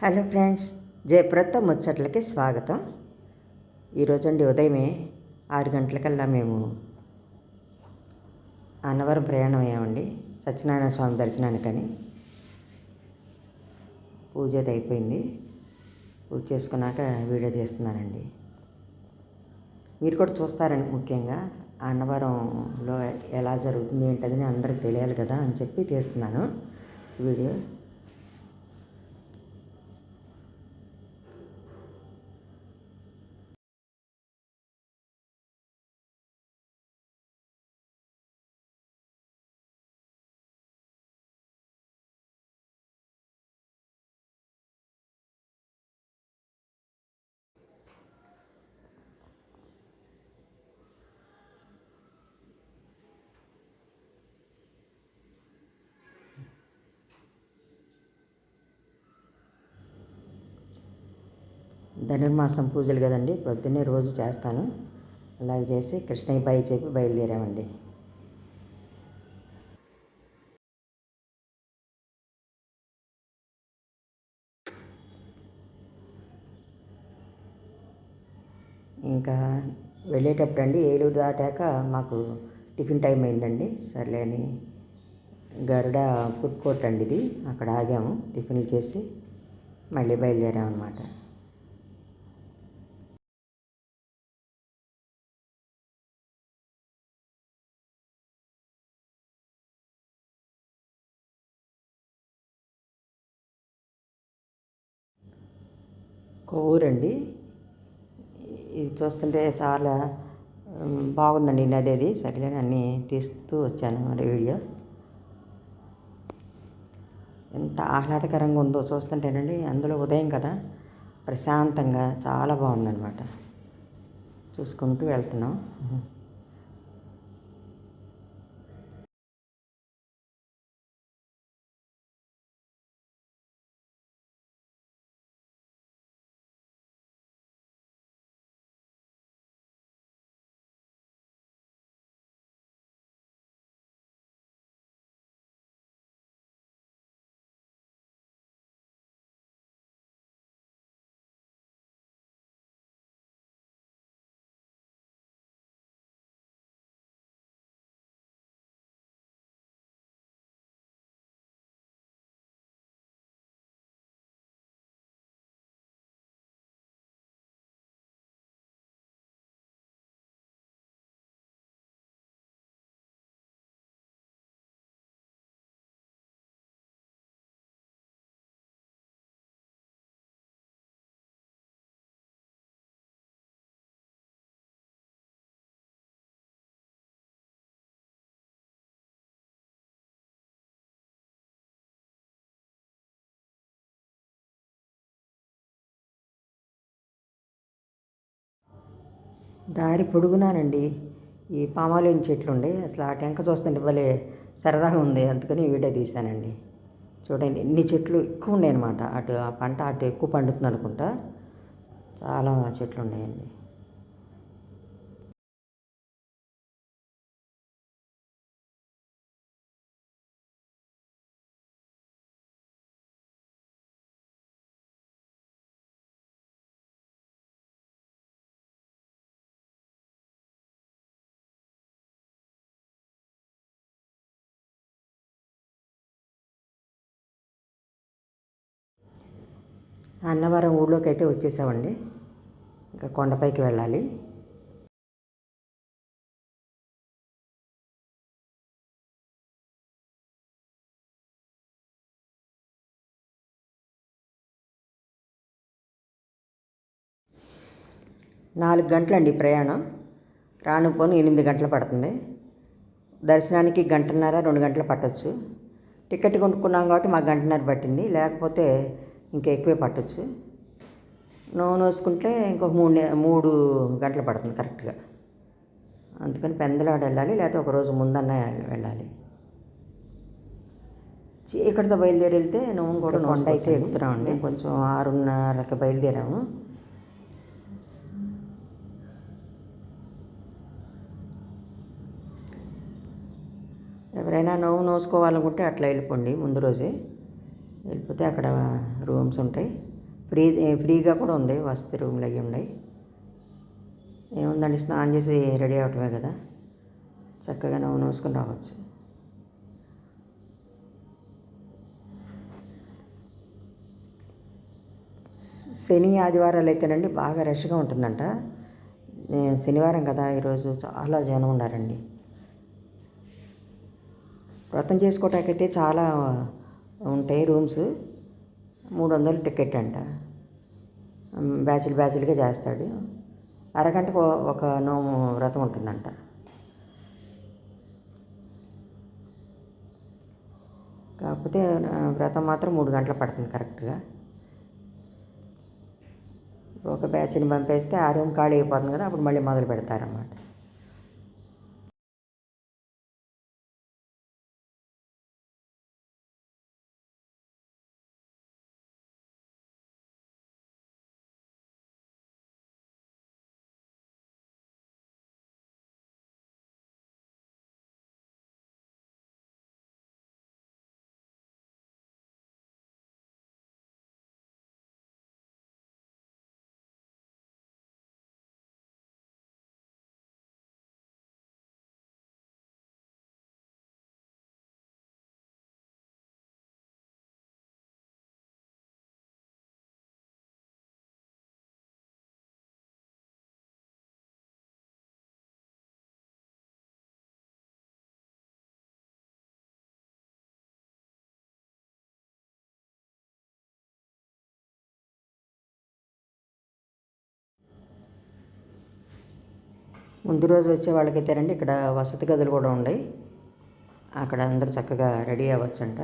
Hello friends జయప్రత ముచ్చట్లకి స్వాగతం. ఈరోజు అండి ఉదయమే ఆరు గంటలకల్లా మేము అన్నవరం ప్రయాణం అయ్యామండి. సత్యనారాయణ స్వామి దర్శనానికని పూజ అది అయిపోయింది. పూజ చేసుకున్నాక వీడియో తీస్తున్నానండి. మీరు కూడా చూస్తారండి ముఖ్యంగా అన్నవరంలో ఎలా జరుగుతుంది ఏంటని అందరికి తెలియాలి కదా అని చెప్పి తీస్తున్నాను. వీడియో ధనుర్మాసం పూజలు కదండి పొద్దున్నే రోజు చేస్తాను. అలాగే చేసి కృష్ణయ్య బాయి చెప్పి బయలుదేరామండి. ఇంకా వెళ్ళేటప్పుడు అండి ఏలూరు దాటాక మాకు టిఫిన్ టైం అయిందండి. సర్లే అని గరుడ ఫుడ్ కోర్ట్ అండి ఇది. అక్కడ ఆగాము టిఫిన్లు చేసి మళ్ళీ బయలుదేరాం అనమాట ఊరండి. ఇది చూస్తుంటే చాలా బాగుందండి నది అది. సర్లే అన్నీ తీస్తూ వచ్చాను మరి వీడియో. ఎంత ఆహ్లాదకరంగా ఉందో చూస్తుంటేనండి అందులో ఉదయం కదా ప్రశాంతంగా చాలా బాగుందన్నమాట. చూసుకుంటూ వెళ్తున్నాం. దారి పొడుగునానండి. ఈ పామాయిల్ చెట్లు ఉండే. అసలు ఆ టెంక చూస్తుంటే భలే సరదాగా ఉంది. అందుకని వీడియో తీశానండి చూడండి ఎన్ని చెట్లు ఎక్కువ ఉన్నాయి అనమాట అటు ఆ పంట అటు ఎక్కువ పండుతుంది అనుకుంటా చాలా చెట్లు ఉన్నాయండి. అన్నవరం ఊళ్ళోకి అయితే వచ్చేసామండి. ఇంకా కొండపైకి వెళ్ళాలి. నాలుగు గంటలండి ప్రయాణం. రాను పోను ఎనిమిది గంటలు పడుతుంది. దర్శనానికి గంటన్నర రెండు గంటలు పట్టవచ్చు టికెట్ కొనుక్కున్నాం కాబట్టి మాకు గంటన్నర పట్టింది. లేకపోతే ఇంకా ఎక్కువే పట్టొచ్చు. నూనె వేసుకుంటే ఇంకొక మూడు మూడు గంటలు పడుతుంది కరెక్ట్గా. అందుకని పెందలాడ వెళ్ళాలి లేకపోతే ఒక రోజు ముందన్న వెళ్ళాలి. చీకటితో బయలుదేరి వెళ్తే నువ్వు కూడా కొండ అయితే ఎక్కుతున్నామండి కొంచెం ఆరున్నరకి బయలుదేరాము. ఎవరైనా నవ్వు నోసుకోవాలనుకుంటే అట్లా వెళ్ళిపోండి ముందు రోజే. వెళ్ళిపోతే అక్కడ రూమ్స్ ఉంటాయి. ఫ్రీ ఫ్రీగా కూడా ఉంది. వసతి రూమ్లు అవి ఉన్నాయి. ఏముందండి? స్నానం చేసి రెడీ అవటమే కదా. చక్కగా నవ్వు నూసుకుని రావచ్చు. శని ఆదివారాలు అయితేనండి బాగా రష్గా ఉంటుందంట. శనివారం కదా ఈరోజు చాలా జనం ఉన్నారండి. వ్రతం చేసుకోవటానికైతే చాలా ఉంటాయి రూమ్స్. మూడు వందలు టికెట్ అంట. బ్యాచులు బ్యాచులుగా చేస్తాడు. అరగంటకు ఒక నోము వ్రతం ఉంటుందంట. కాకపోతే వ్రతం మాత్రం మూడు గంటలు పడుతుంది కరెక్ట్గా. ఒక బ్యాచ్ని పంపేస్తే ఆ రూమ్ ఖాళీ అయిపోతుంది కదా అప్పుడు మళ్ళీ మొదలు పెడతారన్నమాట. ముందు రోజు వచ్చే వాళ్ళకైతేనండి ఇక్కడ వసతి గదులు కూడా ఉన్నాయి అక్కడ అందరూ చక్కగా రెడీ అవ్వచ్చంట.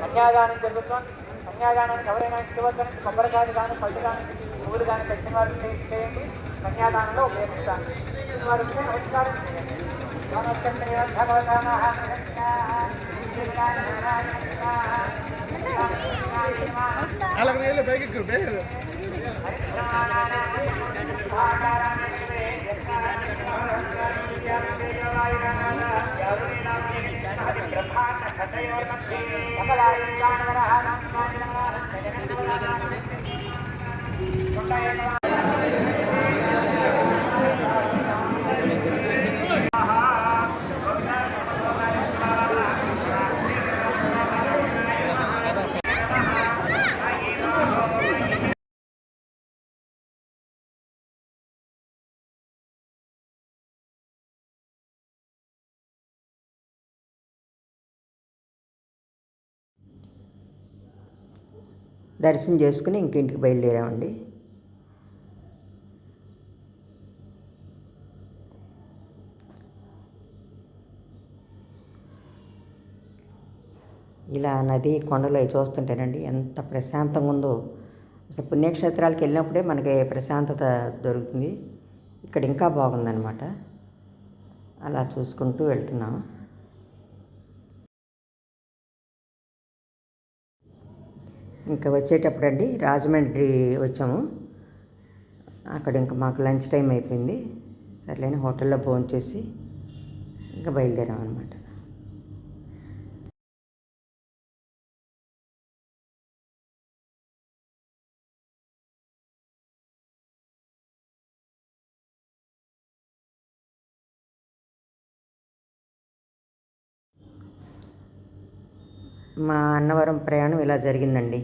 కన్యాదానం జరుగుతుంది కన్యాదానానికి ఎవరైనా ఇష్టవద్దనికి కొబ్బరికాయలు కానీ పళ్ళు కానీ పువ్వులు కానీ పెట్టిన వారు చేయండి కన్యాదానంలో ఉపయోగిస్తాను. వారు నమస్కారం. నాలుగు వేలు పైకి వేలు దర్శనం చేసుకుని ఇంకింటికి బయలుదేరామండి. ఇలా నది కొండలు అవి చూస్తుంటేనండి ఎంత ప్రశాంతంగా ఉందో అసలు పుణ్యక్షేత్రాలకు వెళ్ళినప్పుడే మనకి ప్రశాంతత దొరుకుతుంది. ఇక్కడ ఇంకా బాగుందన్నమాట. అలా చూసుకుంటూ వెళ్తున్నాం. ఇంకా వచ్చేటప్పుడు అండి రాజమండ్రి వచ్చాము. అక్కడ ఇంకా మాకు లంచ్ టైం అయిపోయింది. సర్లేని హోటల్లో భోజనం చేసి ఇంకా బయలుదేరాం అనమాట మా అన్నవరం ప్రయాణం ఇలా జరిగిందండి.